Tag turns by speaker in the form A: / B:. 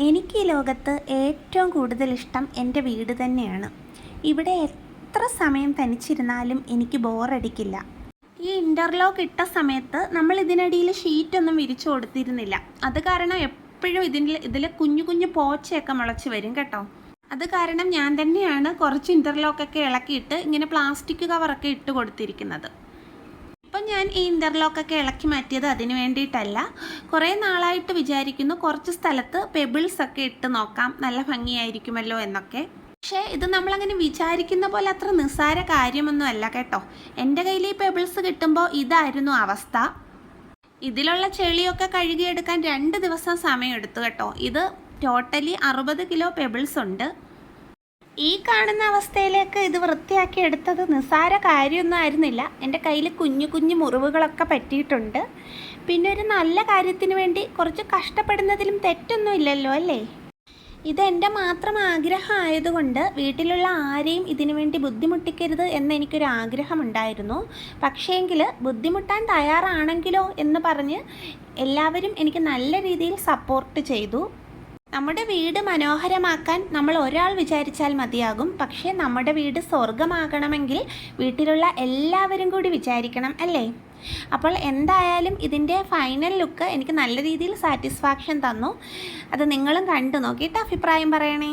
A: എനിക്ക് ഈ ലോകത്ത് ഏറ്റവും കൂടുതൽ ഇഷ്ടം എന്റെ വീട് തന്നെയാണ്. ഇവിടെ എത്ര സമയം തനിച്ചിരുന്നാലും എനിക്ക് ബോറടിക്കില്ല. ഈ ഇന്റർലോക്ക് ഇട്ട സമയത്ത് നമ്മൾ ഇതിനിടയിൽ ഷീറ്റൊന്നും വിരിച്ചു കൊടുത്തിരുന്നില്ല. അത് കാരണം എപ്പോഴും ഇതിൽ ഇതിൽ കുഞ്ഞു കുഞ്ഞു പോച്ചയൊക്കെ മുളച്ച് വരും കേട്ടോ. അത് കാരണം ഞാൻ തന്നെയാണ് കുറച്ച് ഇന്റർലോക്കൊക്കെ ഇളക്കിയിട്ട് ഇങ്ങനെ പ്ലാസ്റ്റിക് കവറൊക്കെ ഇട്ട് കൊടുത്തിരിക്കുന്നത്. ഞാൻ ഈ ഇന്റർലോക്കൊക്കെ ഇളക്കി മാറ്റിയത് അതിന് വേണ്ടിയിട്ടല്ല. കുറേ നാളായിട്ട് വിചാരിക്കുന്നു കുറച്ച് സ്ഥലത്ത് പെബിൾസ് ഒക്കെ ഇട്ട് നോക്കാം. നല്ല ഭംഗിയായിരിക്കുമല്ലോ എന്നൊക്കെ. പക്ഷേ ഇത് നമ്മളങ്ങനെ വിചാരിക്കുന്ന പോലെ അത്ര നിസ്സാര കാര്യമൊന്നും അല്ല കേട്ടോ. എന്റെ കയ്യിൽ ഈ പെബിൾസ് കിട്ടുമ്പോൾ ഇതായിരുന്നു അവസ്ഥ. ഇതിലുള്ള ചെളിയൊക്കെ കഴുകിയെടുക്കാൻ രണ്ട് ദിവസം സമയമെടുത്തു കേട്ടോ. ഇത് ടോട്ടലി അറുപത് കിലോ പെബിൾസ് ഉണ്ട്. ഈ കാണുന്ന അവസ്ഥയിലേക്ക് ഇത് വൃത്തിയാക്കി എടുത്തത് നിസ്സാര കാര്യമൊന്നും ആയിരുന്നില്ല. എന്റെ കയ്യിൽ കുഞ്ഞു കുഞ്ഞു മുറിവുകളൊക്കെ പറ്റിയിട്ടുണ്ട്. പിന്നെ ഒരു നല്ല കാര്യത്തിന് വേണ്ടി കുറച്ച് കഷ്ടപ്പെടുന്നതിലും തെറ്റൊന്നും ഇല്ലല്ലോ അല്ലേ? ഇതെന്റെ മാത്രം ആഗ്രഹം ആയതുകൊണ്ട് വീട്ടിലുള്ള ആരെയും ഇതിനു വേണ്ടി ബുദ്ധിമുട്ടിക്കരുത് എന്ന് എനിക്കൊരു ആഗ്രഹമുണ്ടായിരുന്നു പക്ഷേങ്കിൽ ബുദ്ധിമുട്ടാൻ തയ്യാറാണെങ്കിലോ എന്ന് പറഞ്ഞ് എല്ലാവരും എനിക്ക് നല്ല രീതിയിൽ സപ്പോർട്ട് ചെയ്തു. നമ്മുടെ വീട് മനോഹരമാക്കാൻ നമ്മൾ ഒരാൾ വിചാരിച്ചാൽ മതിയാകും. പക്ഷേ നമ്മുടെ വീട് സ്വർഗമാകണമെങ്കിൽ വീട്ടിലുള്ള എല്ലാവരും കൂടി വിചാരിക്കണം അല്ലേ? അപ്പോൾ എന്തായാലും ഇതിന്റെ ഫൈനൽ ലുക്ക് എനിക്ക് നല്ല രീതിയിൽ സാറ്റിസ്ഫാക്ഷൻ തന്നു. അത് നിങ്ങളും കണ്ടു. നോക്കിയിട്ട് അഭിപ്രായം പറയണേ.